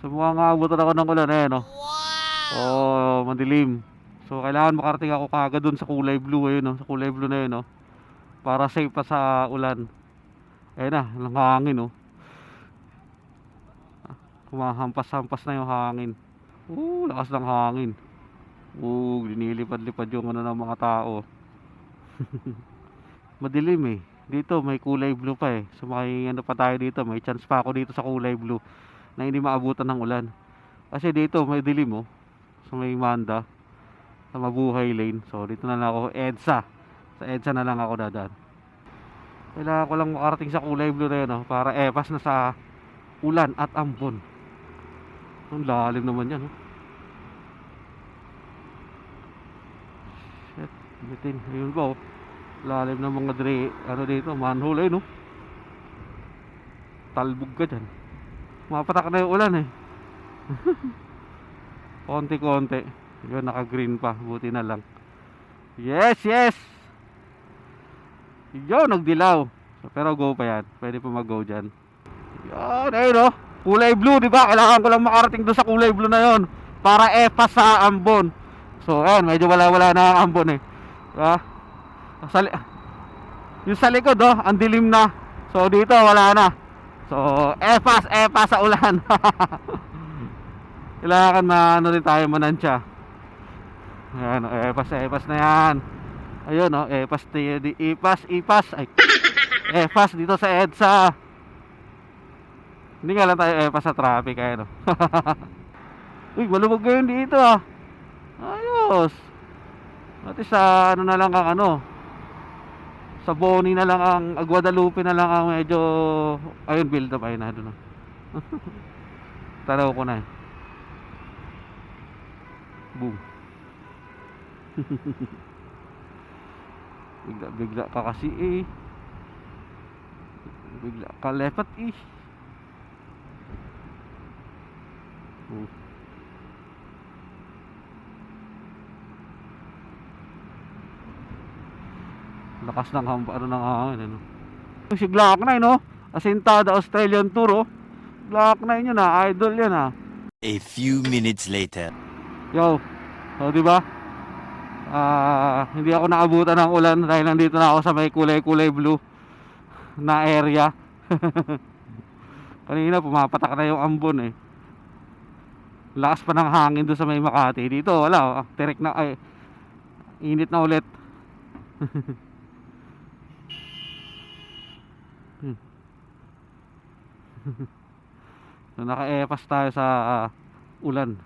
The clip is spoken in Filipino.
So mukhang aabutan ako ng ulan eh, no? Oh, madilim. So kailangan makarating ako kagad dun sa kulay blue ayun, no? Sa kulay blue na yun, no? Para safe pa sa ulan. Ayun na, ang hangin, no? Kumahampas-hampas na yung hangin. Oo, lakas ng hangin. Oo, linilipad-lipad yung ano ng mga tao. Madilim eh. Dito may kulay blue pa eh. So may ano pa tayo dito, may chance pa ako dito sa kulay blue na hindi maabutan ng ulan. Kasi dito may dilim oh. So may Manda sa Mabuhay Lane. So dito na lang ako EDSA. Sa EDSA na lang ako dadaan. Kailangan ko lang makarating sa kulay blue na yun oh, para epas na sa ulan at ambon. Ang lalim naman yan oh. Shit, bitin. Ayun ba oh. Lalim ng mga dre, ano dito, manhole eh no. Talbog ka dyan. Mapatak na yung ulan eh. Konti-konti. Yun, naka-green pa. Buti na lang. Yes, yes! Yun, nagdilaw. Pero go pa yan. Pwede pa mag-go dyan. Yan, ayun oh. Kulay blue, di ba? Kailangan ko lang makarating doon sa kulay blue na yon Para epas sa ambon. So, ayun, medyo wala-wala na ang ambon eh. Diba? Sa yung sa likod oh, ang dilim na. So dito wala na. So epas, epas sa ulan. Kailangan na ano rin tayo manansya. Ayan, epas, epas na yan. Ayun oh, epas, di, ipas, ipas. Ay, epas dito sa EDSA. Hindi nga lang tayo epas sa traffic ayun oh. Uy, malubog ngayon dito ah. Ayos. At sa ano na lang ang ano, sa Boni na lang ang ah, Guadalupe na lang ang medyo ayun build up ayun na doon. Tanaw ko na eh. Boom. bigla bigla ka kasi eh. Bigla ka lepat eh. Oh. Lakas ng hamba ano ng hangin ano. Si Glock 9 no? Asintada Australian Tour oh. Glock 9 yun ah, idol yan ah. A few minutes later. Yo. So di ba? Ah, hindi ako naabutan ng ulan dahil nandito na ako sa may kulay-kulay blue na area. Kanina pumapatak na yung ambon eh. Lakas pa ng hangin doon sa may Makati. Dito wala, oh. tirik na ay init na ulit. Hmm. so naka-epas tayo sa ah, ulan.